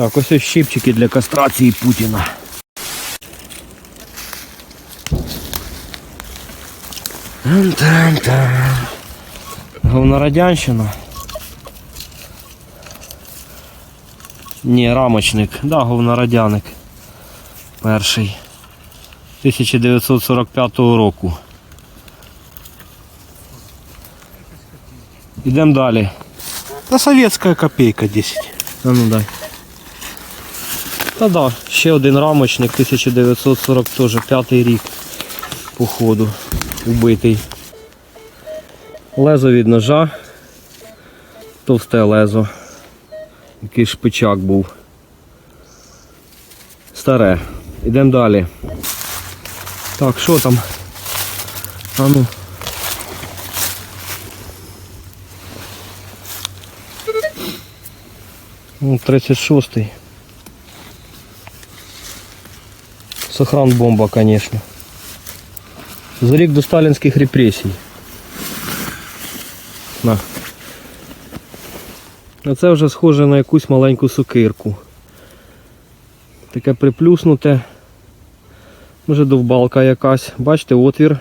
Так, ось ось щипчики для кастрації Путіна. Тан-тан-тан. Говнорадянщина. Ні, рамочник. Да, говнорадяник. Перший. 1945 року. Ідемо далі. Да советская копейка 10. А ну дай. Та да, ще один рамочник 1945 рік. Походу. Убитий. Лезо від ножа. Товсте лезо. Який шпичак був. Старе. Ідемо далі. Так, що там? А ну. Ну, 36-й. Сохран бомба, конечно. За рік до сталінських репресій. На. А це вже схоже на якусь маленьку сокирку. Таке приплюснуте. Може довбалка якась. Бачите, отвір.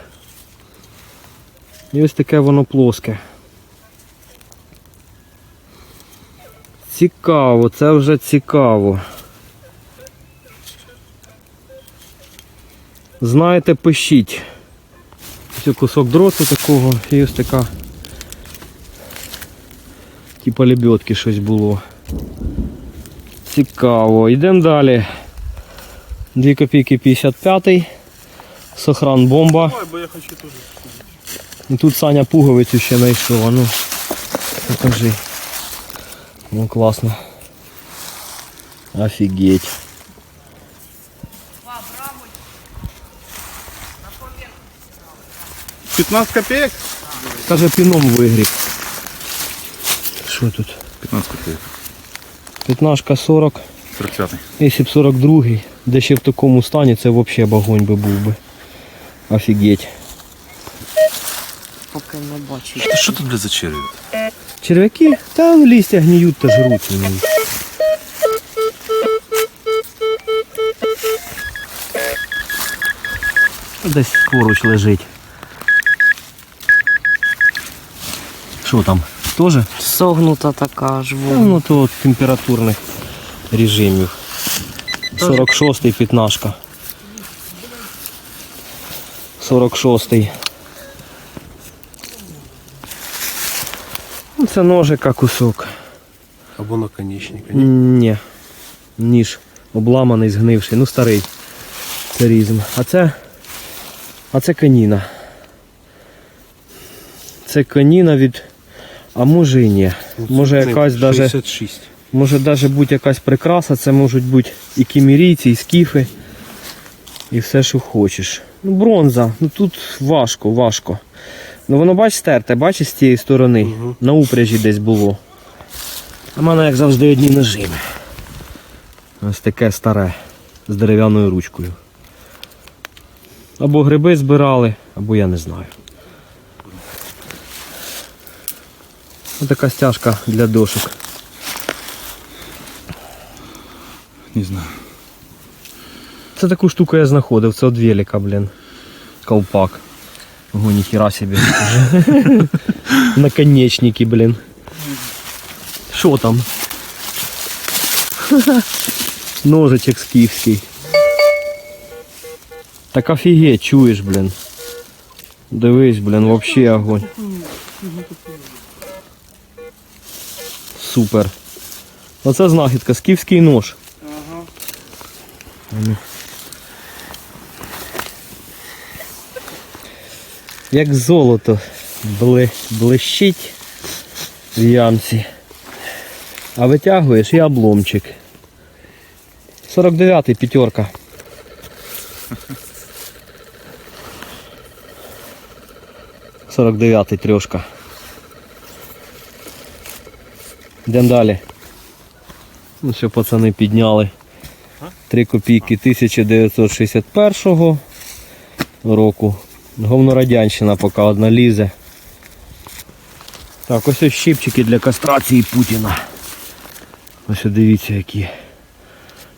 І ось таке воно плоске. Цікаво, це вже цікаво. Знаєте, пишіть. Ось кусок дроту такого і ось така. Типа лебедки щось було. Цікаво. Йдемо далі. 2 копійки 55. Сохран бомба. Ой, бо я хочу тоже. І тут Саня пуговицю ще знайшов. А ну, покажи. Ну класно. Офігеть. 15 копеек? Каже, піном вигріб. Що тут? 15 копеек. П'ятнашка 40, 45 якщо б 42, де ще в такому стані, це взагалі багонь би був би. Офігеть. Поки не бачу. Что тут, блядь, за черви? Черв'яки? Та листя гніють та жруть. вони. Десь поруч лежить. Що там? Тоже? Согнута така ж Ну, ну то от температурних режимів. 46-й п'ятнашка. 46-й. Ну, Це ножика кусок. Або наконечник. Ні. Ніж обламаний, згнивший. Ну старий. Царізм. А це. А це каніна. Це каніна від. А може і ні. Може якась даже. 66. Може навіть бути якась прикраса, це можуть бути і кімірійці, і скіфи, і все, що хочеш. Ну, бронза, ну тут важко, важко. Ну воно бач стерте, бачиш з цієї сторони. На упряжі десь було. А в мене, як завжди, одні нажими. Ось таке старе, з дерев'яною ручкою. Або гриби збирали, або я не знаю. Ось така стяжка для дошок. Не знаю. Це таку штуку я знаходив, це от велика, блін. Колпак. Ого, ніхіра собі. Наконечники, блін. Що там? Ножичок скіфський. Так офігеть, чуєш, блін. Дивись, блін, вообще огонь. Супер. Оце знахідка, скіфський нож. Ага. Як золото бли, блищить в ямці. А витягуєш і обломчик. 49-й п'ятерка. Сорок дев'ятий трьошка. Йдемо далі. Ну що пацани підняли. 3 копійки 1961 року. Говнорадянщина поки одна лізе. Так, ось ось щипчики для кастрації Путіна. Ось дивіться які.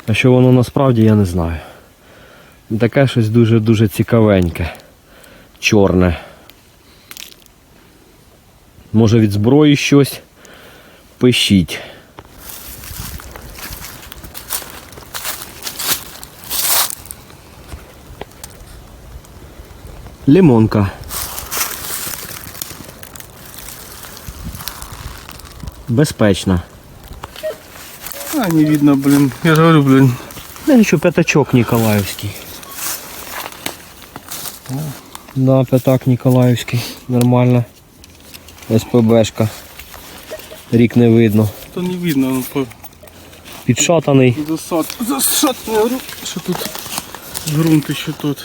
А що воно насправді, я не знаю. Таке щось дуже-дуже цікавеньке. Чорне. Може від зброї щось. Пишіть. Лимонка. Безпечна. А, не видно, блин. Я же говорю, блин. Да еще пятачок Николаевский. Да, пятак Николаевский. Нормально. СПБшка. Рік не видно. То не видно, ну по Підшатаний. засад. Засад, я що тут грунт ще тут.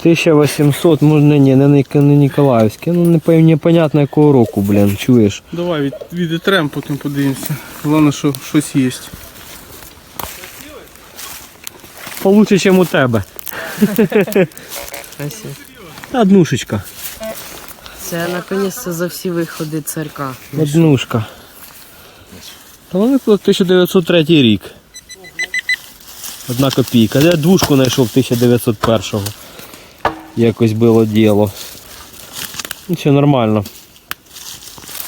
1800, може не, ні, не, Ник- не Ніколаївський. Ну не непонятно якого року, блін, чуєш. Давай від, відітрем, потім подивимося. Головне, що щось є. Получше, ніж у тебе. Однушечка. Це наконець за всі виходи царка. Однушка. Та вони тут 1903 рік. Одна копійка. Я двушку знайшов 1901-го. Якось було діло. Ну, все нормально.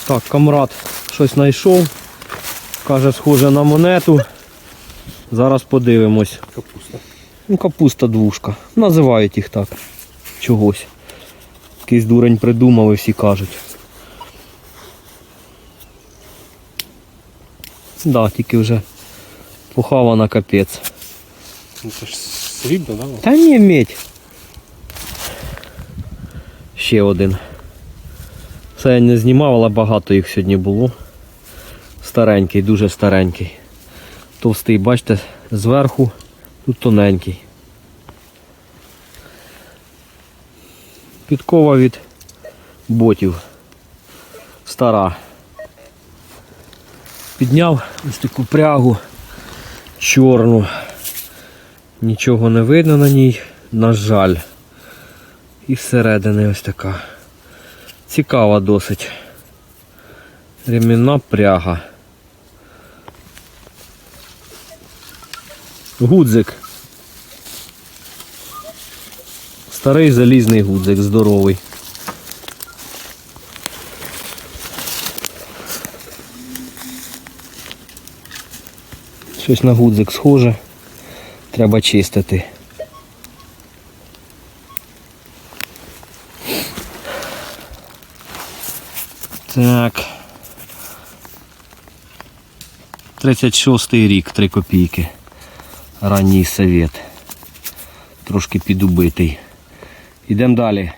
Так, камрад щось знайшов. Каже, схоже на монету. Зараз подивимось. Капуста. Ну, капуста двушка. Називають їх так. Чогось. Якийсь дурень придумав і всі кажуть. Да, тільки вже похавана капець. Ну це ж срібно, да? Та ні, медь. Ще один. Це я не знімав, але багато їх сьогодні було. Старенький, дуже старенький. Товстий, бачите, зверху, тут тоненький. Підкова від ботів. Стара. Підняв ось таку прягу чорну. Нічого не видно на ній, на жаль. І всередини ось така. Цікава досить. Ремінна пряга. Гудзик. Старий залізний гудзик, здоровий. Щось на гудзик схоже. Треба чистити. Так. 36-й рік, 3 копійки. Ранній совет. Трошки підубитий. Йдемо далі.